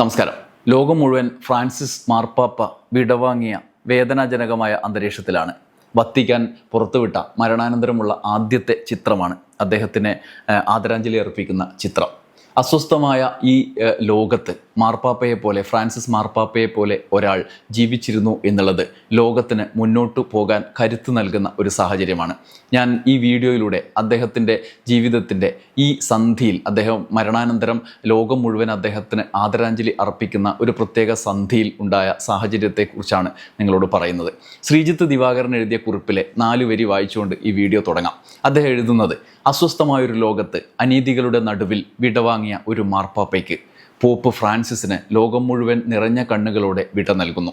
നമസ്കാരം. ലോകം മുഴുവൻ ഫ്രാൻസിസ് മാർപ്പാപ്പ വിടവാങ്ങിയ വേദനാജനകമായ അന്തരീക്ഷത്തിലാണ് വത്തിക്കാൻ പുറത്തുവിട്ട മരണാനന്തരമുള്ള ആദ്യത്തെ ചിത്രമാണ് അദ്ദേഹത്തിന് ആദരാഞ്ജലി അർപ്പിക്കുന്ന ചിത്രം. അസ്വസ്ഥമായ ഈ ലോകത്ത് മാർപ്പാപ്പയെ പോലെ ഫ്രാൻസിസ് മാർപ്പാപ്പയെ പോലെ ഒരാൾ ജീവിച്ചിരുന്നു എന്നുള്ളത് ലോകത്തിന് മുന്നോട്ട് പോകാൻ കരുത്ത് നൽകുന്ന ഒരു സാഹചര്യമാണ്. ഞാൻ ഈ വീഡിയോയിലൂടെ അദ്ദേഹത്തിന്റെ ജീവിതത്തിന്റെ ഈ സന്ധിയിൽ അദ്ദേഹം മരണാനന്തരം ലോകം മുഴുവൻ അദ്ദേഹത്തിന് ആദരാഞ്ജലി അർപ്പിക്കുന്ന ഒരു പ്രത്യേക സന്ധിയിൽ ഉണ്ടായ സാഹചര്യത്തെക്കുറിച്ചാണ് നിങ്ങളോട് പറയുന്നത്. ശ്രീജിത്ത് ദിവാകരൻ എഴുതിയ കുറിപ്പിലെ നാലു വരി വായിച്ചുകൊണ്ട് ഈ വീഡിയോ തുടങ്ങാം. അദ്ദേഹം എഴുതുന്നത് അസ്വസ്ഥമായൊരു ലോകത്ത് അനീതികളുടെ നടുവിൽ വിടവാങ്ങിയ ഒരു മാർപ്പാപ്പയ്ക്ക് പോപ്പ് ഫ്രാൻസിസിന് ലോകം മുഴുവൻ നിറഞ്ഞ കണ്ണുകളോടെ വിട നൽകുന്നു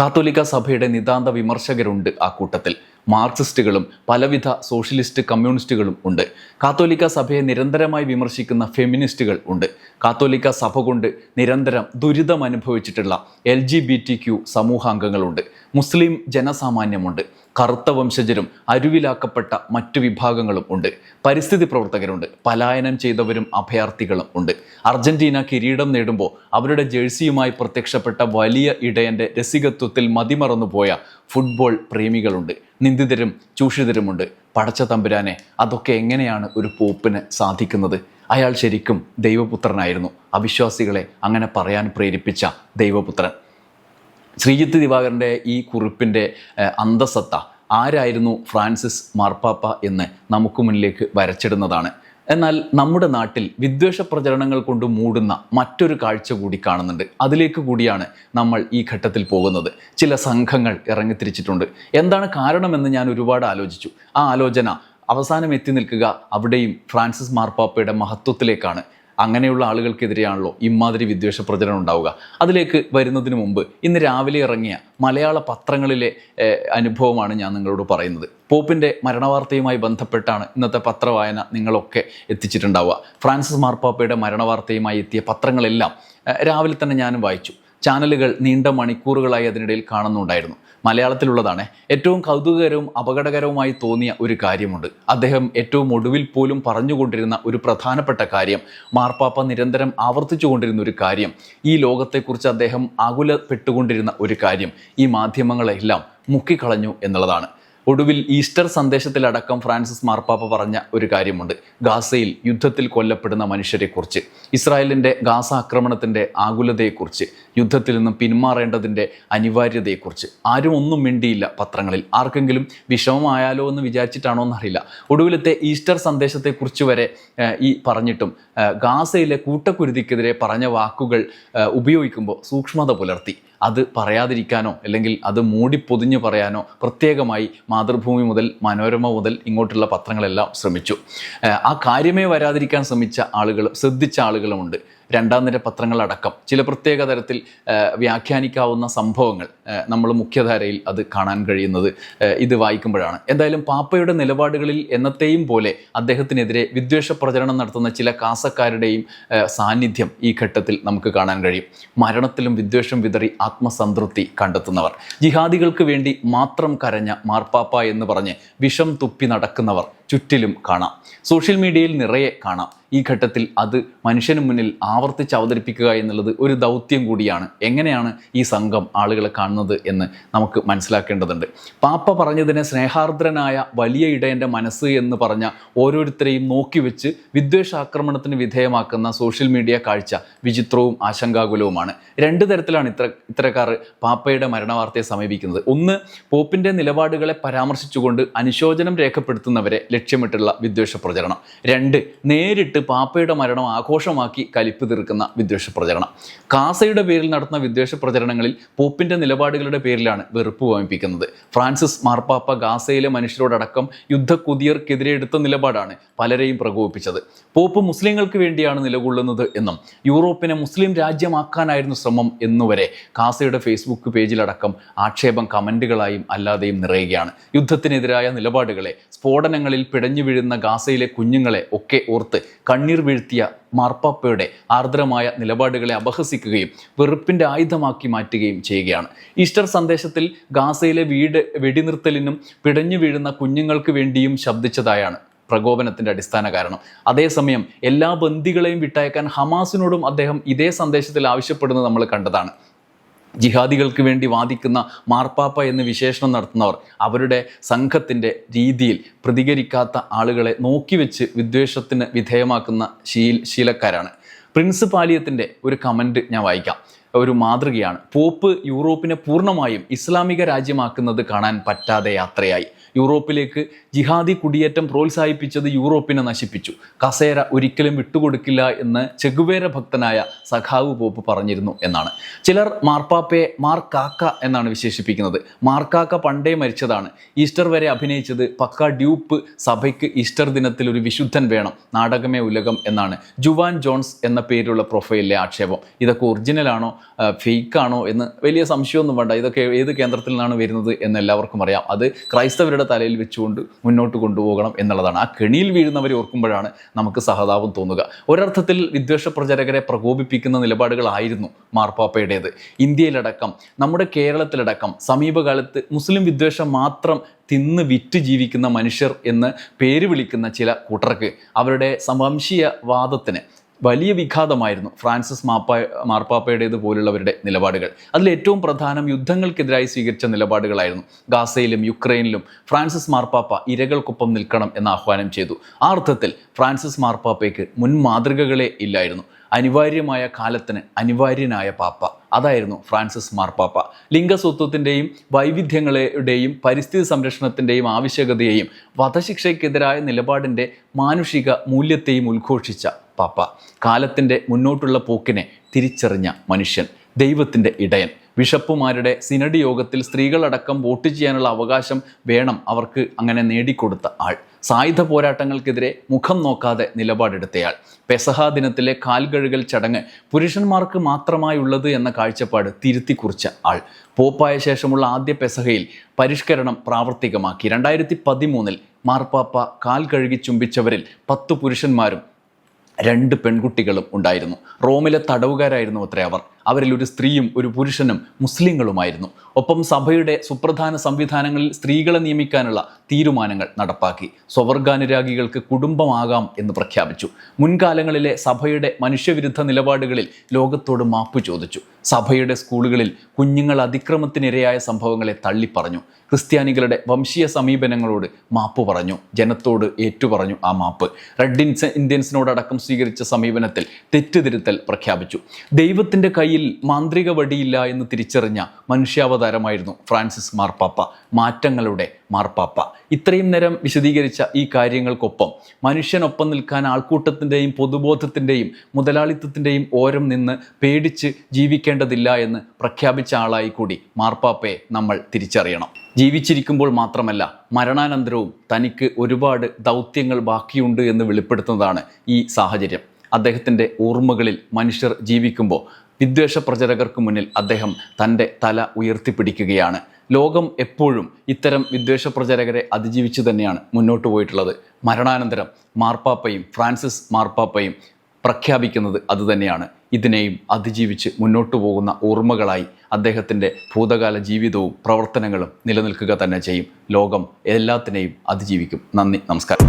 കാത്തോലിക്ക സഭയുടെ നിതാന്ത വിമർശകരുണ്ട് ആ കൂട്ടത്തിൽ. മാർക്സിസ്റ്റുകളും പലവിധ സോഷ്യലിസ്റ്റ് കമ്മ്യൂണിസ്റ്റുകളും ഉണ്ട്. കാത്തോലിക്ക സഭയെ നിരന്തരമായി വിമർശിക്കുന്ന ഫെമിനിസ്റ്റുകൾ ഉണ്ട്. കാത്തോലിക്ക സഭ കൊണ്ട് നിരന്തരം ദുരിതം അനുഭവിച്ചിട്ടുള്ള L G B T Q സമൂഹാംഗങ്ങളുണ്ട്. മുസ്ലിം ജനസാമാന്യമുണ്ട്. കറുത്ത വംശജരും അരുവിലാക്കപ്പെട്ട മറ്റു വിഭാഗങ്ങളും ഉണ്ട്. പരിസ്ഥിതി പ്രവർത്തകരുണ്ട്. പലായനം ചെയ്തവരും അഭയാർത്ഥികളും ഉണ്ട്. അർജന്റീന കിരീടം നേടുമ്പോൾ അവരുടെ ജേഴ്സിയുമായി പ്രത്യക്ഷപ്പെട്ട വലിയ ഇടയന്റെ രസികത്വത്തിൽ മതിമറന്നുപോയ ഫുട്ബോൾ പ്രേമികളുണ്ട്. നിന്ദിതരും ചൂഷിതരുമുണ്ട്. പടച്ച തമ്പുരാനെ അതൊക്കെ എങ്ങനെയാണ് ഒരു പോപ്പിന് സാധിക്കുന്നത്? അയാൾ ശരിക്കും ദൈവപുത്രനായിരുന്നു. അവിശ്വാസികളെ അങ്ങനെ പറയാൻ പ്രേരിപ്പിച്ച ദൈവപുത്രൻ. ശ്രീജിത്ത് ദിവാകരന്റെ ഈ കുറിപ്പിന്റെ അന്തസത്ത ആരായിരുന്നു ഫ്രാൻസിസ് മാർപ്പാപ്പ എന്ന് നമുക്ക് മുന്നിലേക്ക് വരച്ചിടുന്നതാണ്. എന്നാൽ നമ്മുടെ നാട്ടിൽ വിദ്വേഷ പ്രചരണങ്ങൾ കൊണ്ട് മൂടുന്ന മറ്റൊരു കാഴ്ച കൂടി കാണുന്നുണ്ട്. അതിലേക്ക് കൂടിയാണ് നമ്മൾ ഈ ഘട്ടത്തിൽ പോകുന്നത്. ചില സംഘങ്ങൾ ഇറങ്ങിത്തിരിച്ചിട്ടുണ്ട്. എന്താണ് കാരണമെന്ന് ഞാൻ ഒരുപാട് ആലോചിച്ചു. ആ ആലോചന അവസാനം എത്തി നിൽക്കുക അവിടെയും ഫ്രാൻസിസ് മാർപ്പാപ്പയുടെ മഹത്വത്തിലേക്കാണ്. അങ്ങനെയുള്ള ആളുകൾക്കെതിരെയാണല്ലോ ഇമാതിരി വിദ്വേഷ പ്രചരണം ഉണ്ടാവുക. അതിലേക്ക് വരുന്നതിന് മുമ്പ് ഇന്ന് രാവിലെ ഇറങ്ങിയ മലയാള പത്രങ്ങളിലെ അനുഭവമാണ് ഞാൻ നിങ്ങളോട് പറയുന്നത്. പോപ്പിന്റെ മരണവാർത്തയുമായി ബന്ധപ്പെട്ടാണ് ഇന്നത്തെ പത്രവായന നിങ്ങളൊക്കെ എത്തിച്ചിട്ടുണ്ടാവുക. ഫ്രാൻസിസ് മാർപ്പാപ്പയുടെ മരണവാർത്തയുമായി എത്തിയ പത്രങ്ങളെല്ലാം രാവിലെ തന്നെ ഞാനും വായിച്ചു. ചാനലുകൾ നീണ്ട മണിക്കൂറുകളായി അതിനിടയിൽ കാണുന്നുണ്ടായിരുന്നു. മലയാളത്തിലുള്ളതാണ്. ഏറ്റവും കൗതുകകരവും അപകടകരവുമായി തോന്നിയ ഒരു കാര്യമുണ്ട്. അദ്ദേഹം ഏറ്റവും ഒടുവിൽ പോലും പറഞ്ഞുകൊണ്ടിരുന്ന ഒരു പ്രധാനപ്പെട്ട കാര്യം മാർപ്പാപ്പ നിരന്തരം ആവർത്തിച്ചുകൊണ്ടിരുന്ന ഒരു കാര്യം ഈ ലോകത്തെക്കുറിച്ച് അദ്ദേഹം ആകുലപ്പെട്ടുകൊണ്ടിരുന്ന ഒരു കാര്യം ഈ മാധ്യമങ്ങളെല്ലാം മുക്കിക്കളഞ്ഞു എന്നുള്ളതാണ്. ഒടുവിൽ ഈസ്റ്റർ സന്ദേശത്തിലടക്കം ഫ്രാൻസിസ് മാർപ്പാപ്പ പറഞ്ഞ ഒരു കാര്യമുണ്ട്. ഗാസയിൽ യുദ്ധത്തിൽ കൊല്ലപ്പെടുന്ന മനുഷ്യരെക്കുറിച്ച് ഇസ്രായേലിന്റെ ഗാസ ആക്രമണത്തിന്റെ ആകുലതയെക്കുറിച്ച് യുദ്ധത്തിൽ നിന്നും പിന്മാറേണ്ടതിന്റെ അനിവാര്യതയെക്കുറിച്ച്. ആരും ഒന്നും മിണ്ടിയില്ല പത്രങ്ങളിൽ. ആർക്കെങ്കിലും വിഷമമായാലോ എന്ന് വിചാരിച്ചിട്ടാണോ എന്നറിയില്ല. ഒടുവിലത്തെ ഈസ്റ്റർ സന്ദേശത്തെക്കുറിച്ച് വരെ ഈ പറഞ്ഞിട്ടും ഗാസയിലെ കൂട്ടക്കുരുതിക്കെതിരെ പറഞ്ഞ വാക്കുകൾ ഉപയോഗിക്കുമ്പോൾ സൂക്ഷ്മത പുലർത്തി. അത് പറയാതിരിക്കാനോ അല്ലെങ്കിൽ അത് മൂടി പൊതിഞ്ഞു പറയാനോ പ്രത്യേകമായി മാതൃഭൂമി മുതൽ മനോരമ മുതൽ ഇങ്ങോട്ടുള്ള പത്രങ്ങളെല്ലാം ശ്രമിച്ചു. ആ കാര്യമേ വരാതിരിക്കാൻ ശ്രമിച്ച ആളുകൾ ശ്രദ്ധിച്ച ആളുകളുമുണ്ട്. രണ്ടാം നിര പത്രങ്ങളടക്കം. ചില പ്രത്യേക തരത്തിൽ വ്യാഖ്യാനിക്കാവുന്ന സംഭവങ്ങൾ നമ്മൾ മുഖ്യധാരയിൽ അത് കാണാൻ കഴിയുന്നത് ഇത് വായിക്കുമ്പോഴാണ്. എന്തായാലും പാപ്പയുടെ നിലപാടുകളിൽ എന്നത്തെയും പോലെ അദ്ദേഹത്തിനെതിരെ വിദ്വേഷ പ്രചരണം നടത്തുന്ന ചില കാസക്കാരുടെയും സാന്നിധ്യം ഈ ഘട്ടത്തിൽ നമുക്ക് കാണാൻ കഴിയും. മരണത്തിലും വിദ്വേഷം വിതറി ആത്മസംതൃപ്തി കണ്ടെത്തുന്നവർ. ജിഹാദികൾക്ക് വേണ്ടി മാത്രം കരഞ്ഞ മാർപ്പാപ്പ എന്ന് പറഞ്ഞ് വിഷം തുപ്പി നടക്കുന്നവർ ചുറ്റിലും കാണാം. സോഷ്യൽ മീഡിയയിൽ നിറയെ കാണാം. ഈ ഘട്ടത്തിൽ അത് മനുഷ്യന് മുന്നിൽ ആവർത്തിച്ച് അവതരിപ്പിക്കുക എന്നുള്ളത് ഒരു ദൗത്യം കൂടിയാണ്. എങ്ങനെയാണ് ഈ സംഘം ആളുകളെ കാണുന്നത് എന്ന് നമുക്ക് മനസ്സിലാക്കേണ്ടതുണ്ട്. പാപ്പ പറഞ്ഞതിനെ സ്നേഹാർദ്രനായ വലിയ ഇടയന്റെ മനസ്സ് എന്ന് പറഞ്ഞ ഓരോരുത്തരെയും നോക്കി വെച്ച് വിദ്വേഷാക്രമണത്തിന് വിധേയമാക്കുന്ന സോഷ്യൽ മീഡിയ കാഴ്ച വിചിത്രവും ആശങ്കാകുലവുമാണ്. രണ്ട് തരത്തിലാണ് ഇത്ര ഇത്തരക്കാർ പാപ്പയുടെ മരണവാർത്തയെ സമീപിക്കുന്നത്. ഒന്ന് പോപ്പിന്റെ നിലപാടുകളെ പരാമർശിച്ചുകൊണ്ട് അനുശോചനം രേഖപ്പെടുത്തുന്നവരെ ലക്ഷ്യമിട്ടുള്ള വിദ്വേഷ പ്രചരണം. രണ്ട് നേരിട്ട് പാപ്പയുടെ മരണം ആഘോഷമാക്കി കലിപ്പ് തീർക്കുന്ന വിദ്വേഷ പ്രചരണം. കാസയുടെ പേരിൽ നടത്തുന്ന വിദ്വേഷ പ്രചരണങ്ങളിൽ പോപ്പിന്റെ നിലപാടുകളുടെ പേരിലാണ് വെറുപ്പ് വമിപ്പിക്കുന്നത്. ഫ്രാൻസിസ് മാർപ്പാപ്പ ഗാസയിലെ മനുഷ്യരോടടക്കം യുദ്ധക്കുതിയർക്കെതിരെ എടുത്ത നിലപാടാണ് പലരെയും പ്രകോപിപ്പിച്ചത്. പോപ്പ് മുസ്ലിങ്ങൾക്ക് വേണ്ടിയാണ് നിലകൊള്ളുന്നത് എന്നും യൂറോപ്പിനെ മുസ്ലിം രാജ്യമാക്കാനായിരുന്നു ശ്രമം എന്നുവരെ കാസയുടെ ഫേസ്ബുക്ക് പേജിലടക്കം ആക്ഷേപം കമന്റുകളായും അല്ലാതെയും നിറയുകയാണ്. യുദ്ധത്തിനെതിരായ നിലപാടുകളെ സ്ഫോടനങ്ങളിൽ പിടഞ്ഞു വീഴുന്ന ഗാസയിലെ കുഞ്ഞുങ്ങളെ ഒക്കെ ഓർത്ത് കണ്ണീർ വീഴ്ത്തിയ മാർപ്പാപ്പയുടെ ആർദ്രമായ നിലപാടുകളെ അപഹസിക്കുകയും വെറുപ്പിന്റെ ആയുധമാക്കി മാറ്റുകയും ചെയ്യുകയാണ്. ഈസ്റ്റർ സന്ദേശത്തിൽ ഗാസയിലെ വീട് വെടിനിർത്തലിനും പിടഞ്ഞു വീഴുന്ന കുഞ്ഞുങ്ങൾക്ക് വേണ്ടിയും ശബ്ദിച്ചതായാണ് പ്രകോപനത്തിന്റെ അടിസ്ഥാന കാരണം. അതേസമയം എല്ലാ ബന്ദികളെയും വിട്ടയക്കാൻ ഹമാസിനോടും അദ്ദേഹം ഇതേ സന്ദേശത്തിൽ ആവശ്യപ്പെടുന്നത് നമ്മൾ കണ്ടതാണ്. ജിഹാദികൾക്ക് വേണ്ടി വാദിക്കുന്ന മാർപ്പാപ്പ എന്ന് വിശേഷണം നടത്തുന്നവർ അവരുടെ സംഘത്തിന്റെ രീതിയിൽ പ്രതികരിക്കാത്ത ആളുകളെ നോക്കിവെച്ച് വിദ്വേഷത്തിന് വിധേയമാക്കുന്ന ശീൽ ശീലക്കാരാണ്. പ്രിൻസ് പാലിയത്തിന്റെ ഒരു കമന്റ് ഞാൻ വായിക്കാം. ഒരു മാതൃകയാണ്. പോപ്പ് യൂറോപ്പിനെ പൂർണമായും ഇസ്ലാമിക രാജ്യമാക്കുന്നത് കാണാൻ പറ്റാതെ യാത്രയായി. യൂറോപ്പിലേക്ക് ജിഹാദി കുടിയേറ്റം പ്രോത്സാഹിപ്പിച്ചത് യൂറോപ്പിനെ നശിപ്പിച്ചു. കസേര ഒരിക്കലും വിട്ടുകൊടുക്കില്ല എന്ന് ചെഗുവേര ഭക്തനായ സഖാവ് പോപ്പ് പറഞ്ഞിരുന്നു എന്നാണ്. ചിലർ മാർപ്പാപ്പയെ മാർക്കാക്ക എന്നാണ് വിശേഷിപ്പിക്കുന്നത്. മാർക്കാക്ക പണ്ടേ മരിച്ചതാണ്. ഈസ്റ്റർ വരെ അഭിനയിച്ചത് പക്ക ഡ്യൂപ്പ് സഭയ്ക്ക് ഈസ്റ്റർ ദിനത്തിൽ ഒരു വിശുദ്ധൻ വേണം നാടകമേ ഉലകം എന്നാണ്. ജുവാൻ ജോൺസ് എന്ന പേരുള്ള പ്രൊഫൈലിലെ ആക്ഷേപം. ഇതൊക്കെ ഒറിജിനലാണോ? ഫേക്ക് ആണോ എന്ന് വലിയ സംശയമൊന്നും വേണ്ട. ഇതൊക്കെ ഏത് കേന്ദ്രത്തിൽ നിന്നാണ് വരുന്നത് എന്ന് എല്ലാവർക്കും അറിയാം. അത് ക്രൈസ്തവരുടെ തലയിൽ വെച്ചുകൊണ്ട് മുന്നോട്ട് കൊണ്ടുപോകണം എന്നുള്ളതാണ്. ആ കെണിയിൽ വീഴുന്നവരെ ഓർക്കുമ്പോഴാണ് നമുക്ക് സഹതാപം തോന്നുക. ഒരർത്ഥത്തിൽ വിദ്വേഷ പ്രചാരകരെ പ്രകോപിപ്പിക്കുന്ന നിലപാടുകളായിരുന്നു മാർപ്പാപ്പയുടേത്. ഇന്ത്യയിലടക്കം നമ്മുടെ കേരളത്തിലടക്കം സമീപകാലത്ത് മുസ്ലിം വിദ്വേഷം മാത്രം തിന്ന് വിറ്റ് ജീവിക്കുന്ന മനുഷ്യർ എന്ന് പേര് വിളിക്കുന്ന ചില കൂട്ടർക്ക് അവരുടെ സംവംശീയ സംവംശീയവാദത്തിന് വലിയ വിഘാതമായിരുന്നു ഫ്രാൻസിസ് മാപ്പ മാർപ്പാപ്പയുടേത് പോലുള്ളവരുടെ നിലപാടുകൾ. അതിൽ ഏറ്റവും പ്രധാനം യുദ്ധങ്ങൾക്കെതിരായി സ്വീകരിച്ച നിലപാടുകളായിരുന്നു. ഗാസയിലും യുക്രൈനിലും ഫ്രാൻസിസ് മാർപ്പാപ്പ ഇരകൾക്കൊപ്പം നിൽക്കണം എന്ന് ആഹ്വാനം ചെയ്തു. ആ അർത്ഥത്തിൽ ഫ്രാൻസിസ് മാർപ്പാപ്പയ്ക്ക് മുൻ മാതൃകകളെ ഇല്ലായിരുന്നു. അനിവാര്യമായ കാലത്തിന് അനിവാര്യനായ പാപ്പ. അതായിരുന്നു ഫ്രാൻസിസ് മാർപ്പാപ്പ. ലിംഗസ്വത്വത്തിന്റെയും വൈവിധ്യങ്ങളുടെയും പരിസ്ഥിതി സംരക്ഷണത്തിന്റെയും ആവശ്യകതയെയും വധശിക്ഷയ്ക്കെതിരായ നിലപാടിന്റെ മാനുഷിക മൂല്യത്തെയും ഉദ്ഘോഷിച്ച പാപ്പ. കാലത്തിന്റെ മുന്നോട്ടുള്ള പോക്കിനെ തിരിച്ചറിഞ്ഞ മനുഷ്യൻ ദൈവത്തിന്റെ ഇടയൻ. ബിഷപ്പുമാരുടെ സിനഡ് യോഗത്തിൽ സ്ത്രീകളടക്കം വോട്ട് ചെയ്യാനുള്ള അവകാശം വേണം അവർക്ക് അങ്ങനെ നേടിക്കൊടുത്ത ആൾ. സായുധ പോരാട്ടങ്ങൾക്കെതിരെ മുഖം നോക്കാതെ നിലപാടെടുത്തയാൾ. പെസഹ ദിനത്തിലെ കാൽകഴുകൽ ചടങ്ങ് പുരുഷന്മാർക്ക് മാത്രമായുള്ളത് എന്ന കാഴ്ചപ്പാട് തിരുത്തി കുറിച്ച ആൾ. പോപ്പായ ശേഷമുള്ള ആദ്യ പെസഹയിൽ പരിഷ്കരണം പ്രാവർത്തികമാക്കി. രണ്ടായിരത്തി പതിമൂന്നിൽ മാർപ്പാപ്പ കാൽ കഴുകി ചുംബിച്ചവരിൽ പത്ത് പുരുഷന്മാരും രണ്ട് പെൺകുട്ടികളും ഉണ്ടായിരുന്നു. റോമിലെ തടവുകാരായിരുന്നു അത്രേ അവർ. അവരിൽ ഒരു സ്ത്രീയും ഒരു പുരുഷനും മുസ്ലിങ്ങളുമായിരുന്നു. ഒപ്പം സഭയുടെ സുപ്രധാന സംവിധാനങ്ങളിൽ സ്ത്രീകളെ നിയമിക്കാനുള്ള തീരുമാനങ്ങൾ നടപ്പാക്കി. സ്വവർഗാനുരാഗികൾക്ക് കുടുംബമാകാം എന്ന് പ്രഖ്യാപിച്ചു. മുൻകാലങ്ങളിലെ സഭയുടെ മനുഷ്യവിരുദ്ധ നിലപാടുകളിൽ ലോകത്തോട് മാപ്പ് ചോദിച്ചു. സഭയുടെ സ്കൂളുകളിൽ കുഞ്ഞുങ്ങൾ അതിക്രമത്തിനിരയായ സംഭവങ്ങളെ തള്ളിപ്പറഞ്ഞു. ക്രിസ്ത്യാനികളുടെ വംശീയ സമീപനങ്ങളോട് മാപ്പ് പറഞ്ഞു. ജനത്തോട് ഏറ്റുപറഞ്ഞു ആ മാപ്പ്. റെഡ് ഇൻസ് ഇന്ത്യൻസിനോടക്കം സ്വീകരിച്ച സമീപനത്തിൽ തെറ്റുതിരുത്തൽ പ്രഖ്യാപിച്ചു. ദൈവത്തിന്റെ കയ്യിൽ മാന്ത്രിക വടിയില്ല എന്ന് തിരിച്ചറിഞ്ഞ മനുഷ്യാവതാരമായിരുന്നു ഫ്രാൻസിസ് മാർപ്പാപ്പ മാറ്റങ്ങളുടെ മാർപ്പാപ്പ. ഇത്രയും നേരം വിശദീകരിച്ച ഈ കാര്യങ്ങൾക്കൊപ്പം മനുഷ്യനൊപ്പം നിൽക്കാൻ ആൾക്കൂട്ടത്തിന്റെയും പൊതുബോധത്തിന്റെയും മുതലാളിത്തത്തിന്റെയും ഓരം നിന്ന് പേടിച്ച് ജീവിക്കേണ്ടതില്ല എന്ന് പ്രഖ്യാപിച്ച ആളായി കൂടി മാർപ്പാപ്പയെ നമ്മൾ തിരിച്ചറിയണം. ജീവിച്ചിരിക്കുമ്പോൾ മാത്രമല്ല മരണാനന്തരവും തനിക്ക് ഒരുപാട് ദൗത്യങ്ങൾ ബാക്കിയുണ്ട് എന്ന് വെളിപ്പെടുത്തുന്നതാണ് ഈ സാഹചര്യം. അദ്ദേഹത്തിന്റെ ഓർമ്മകളിൽ മനുഷ്യർ ജീവിക്കുമ്പോൾ വിദ്വേഷ പ്രചരകർക്ക് മുന്നിൽ അദ്ദേഹം തന്റെ തല ഉയർത്തിപ്പിടിക്കുകയാണ്. ലോകം എപ്പോഴും ഇത്തരം വിദ്വേഷ പ്രചരകരെ അതിജീവിച്ചു തന്നെയാണ് മുന്നോട്ട് പോയിട്ടുള്ളത്. മരണാനന്തരം മാർപ്പാപ്പയും ഫ്രാൻസിസ് മാർപ്പാപ്പയും പ്രഖ്യാപിക്കുന്നത് അതുതന്നെയാണ് ഇതിനെയും അതിജീവിച്ച് മുന്നോട്ടു പോകുന്ന ഓർമ്മകളായി അദ്ദേഹത്തിന്റെ ഭൂതകാല ജീവിതവും പ്രവർത്തനങ്ങളും നിലനിൽക്കുക തന്നെ ചെയ്യും. ലോകം എല്ലാത്തിനെയും അതിജീവിക്കും. നന്ദി നമസ്കാരം.